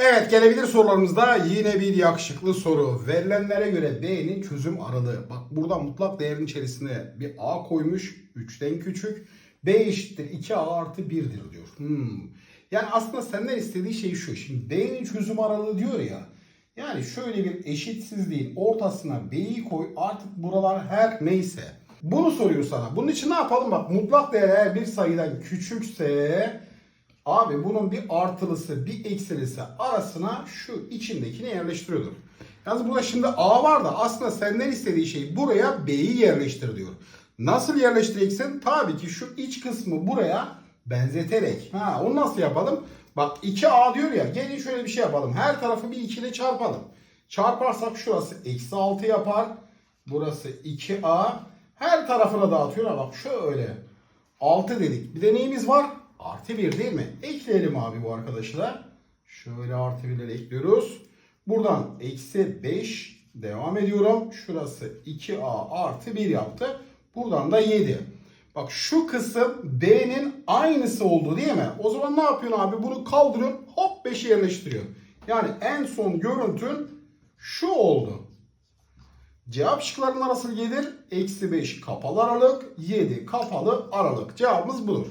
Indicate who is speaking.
Speaker 1: Evet gelebilir sorularımızda yine bir yakışıklı soru. Verilenlere göre B'nin çözüm aralığı. Bak burada mutlak değerin içerisine bir A koymuş. 3'ten küçük. B eşittir 2A artı 1'dir diyor. Hmm. Yani aslında senden istediği şey şu. Şimdi B'nin çözüm aralığı diyor ya. Yani şöyle bir eşitsizliğin ortasına B'yi koy artık buralar her neyse. Bunu soruyor sana. Bunun için ne yapalım? Bak mutlak değer eğer bir sayıdan küçükse Abi bunun bir artılısı bir eksilisi arasına şu içindekini yerleştiriyordur. Yalnız burada şimdi A var da aslında senden istediği şey buraya B'yi yerleştir diyor. Nasıl yerleştireceksin? Tabii ki şu iç kısmı buraya benzeterek. Ha, onu nasıl yapalım? Bak 2A diyor ya gelin şöyle bir şey yapalım. Her tarafı bir 2 ile çarpalım. Çarparsak şurası eksi 6 yapar. Burası 2A. Her tarafına dağıtıyor. Bak şöyle. 6 dedik. Bir de neyimiz var? Artı 1 değil mi? Ekleyelim abi bu arkadaşlar. Şöyle artı 1'leri ekliyoruz. Buradan eksi 5 devam ediyorum. Şurası 2A artı 1 yaptı. Buradan da 7. Bak şu kısım B'nin aynısı oldu değil mi? O zaman ne yapıyorsun abi? Bunu kaldırıyorsun. Hop 5'i yerleştiriyor. Yani en son görüntün şu oldu. Cevap şıklarının arası gelir. Eksi 5 kapalı aralık, 7 kapalı aralık. Cevabımız budur.